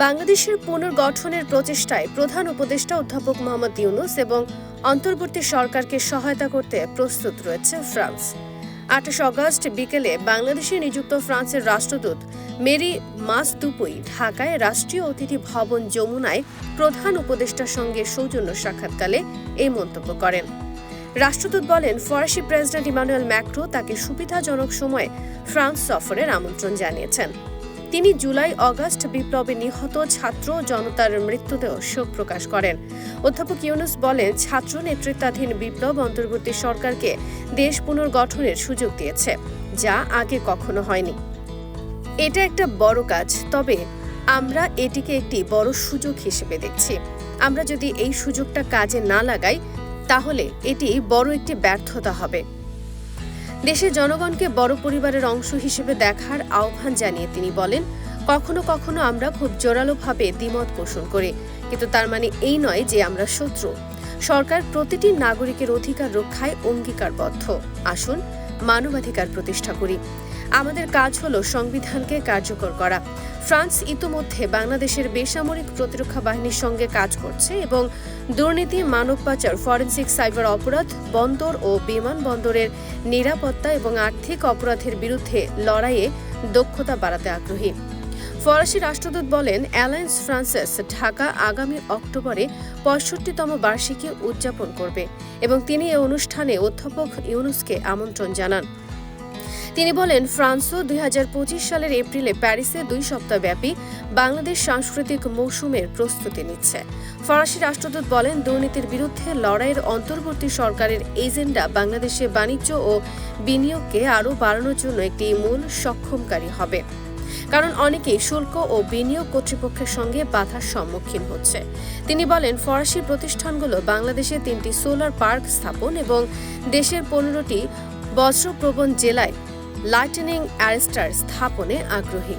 বাংলাদেশের পুনর্গঠনের প্রচেষ্টায় প্রধান উপদেষ্টা অধ্যাপক মোহাম্মদ ইউনুস এবং অন্তর্বর্তী সরকারকে সহায়তা করতে প্রস্তুত রয়েছে ফ্রান্স। আঠাশ অগস্ট বিকেলে বাংলাদেশে নিযুক্ত ফ্রান্সের রাষ্ট্রদূত মেরি মাস দুপুই ঢাকায় রাষ্ট্রীয় অতিথি ভবন যমুনায় প্রধান উপদেষ্টার সঙ্গে সৌজন্য সাক্ষাৎকালে এই মন্তব্য করেন। রাষ্ট্রদূত বলেন, ফরাসি প্রেসিডেন্ট ইমানুয়েল ম্যাক্রো তাকে সুবিধাজনক সময়ে ফ্রান্স সফরের আমন্ত্রণ জানিয়েছেন। তিনি জুলাই অগাস্ট বিপ্লবে নিহত ছাত্র জনতার মৃত্যুতেও শোক প্রকাশ করেন। অধ্যাপক ইউনুস বলেন, ছাত্র নেতৃত্বাধীন বিপ্লব অন্তর্বর্তী সরকারকে দেশ পুনর্গঠনের সুযোগ দিয়েছে, যা আগে কখনো হয়নি। এটা একটা বড় কাজ, তবে আমরা এটিকে একটি বড় সুযোগ হিসেবে দেখছি। আমরা যদি এই সুযোগটা কাজে না লাগাই, তাহলে এটি বড় একটি ব্যর্থতা হবে। দেশের জনগণকে বড় পরিবারের অংশ হিসেবে দেখার আহ্বান জানিয়ে তিনি বলেন, কখনো কখনো আমরা খুব জোরালোভাবে দ্বিমত পোষণ করে, কিন্তু তার মানে এই নয় যে আমরা শত্রু। সরকার প্রতিটি নাগরিকের অধিকার রক্ষায় অঙ্গীকারবদ্ধ। আসুন মানবাধিকার প্রতিষ্ঠা করি। আমাদের কাজ হলো সংবিধানকে কার্যকর করা। ফ্রান্স ইতোমধ্যে বাংলাদেশের বেসামরিক প্রতিরক্ষা বাহিনীর সঙ্গে কাজ করছে এবং দুর্নীতি, মানব পাচার, ফরেনসিক সাইবার অপরাধ, বন্দর ও বিমানবন্দরের নিরাপত্তা এবং আর্থিক অপরাধের বিরুদ্ধে লড়াইয়ে দক্ষতা বাড়াতে আগ্রহী। ফরাসি রাষ্ট্রদূত বলেন, অ্যালায়েন্স ফ্রান্সেস ঢাকা আগামী অক্টোবরে পঁয়ষট্টিতম বার্ষিকী উদযাপন করবে এবং তিনি এ অনুষ্ঠানে অধ্যাপক ইউনুসকে আমন্ত্রণ জানান। তিনি বলেন, ফ্রান্সও দুই হাজার পঁচিশ সালের এপ্রিলে প্যারিসে দুই সপ্তাহব্যাপী বাংলাদেশ সাংস্কৃতিক মৌসুমের প্রস্তুতি নিচ্ছে। ফরাসি রাষ্ট্রদূত বলেন, দুর্নীতির বিরুদ্ধে লড়াইয়ের অন্তর্বর্তী সরকারের এজেন্ডা বাংলাদেশে বাণিজ্য ও বিনিয়োগকে আরও বাড়ানোর জন্য একটি মূল সক্ষমকারী হবে। কারণ অনেকেই শুল্ক ও বিনিয়োগ কর্তৃপক্ষের সঙ্গে বাধার সম্মুখীন হচ্ছে। তিনি বলেন, ফরাসি প্রতিষ্ঠানগুলো বাংলাদেশে তিনটি সোলার পার্ক স্থাপন এবং দেশের পনেরোটি বজ্রপ্রবণ জেলায় লাইটেনিং অ্যারেস্টার স্থাপনে আগ্রহী।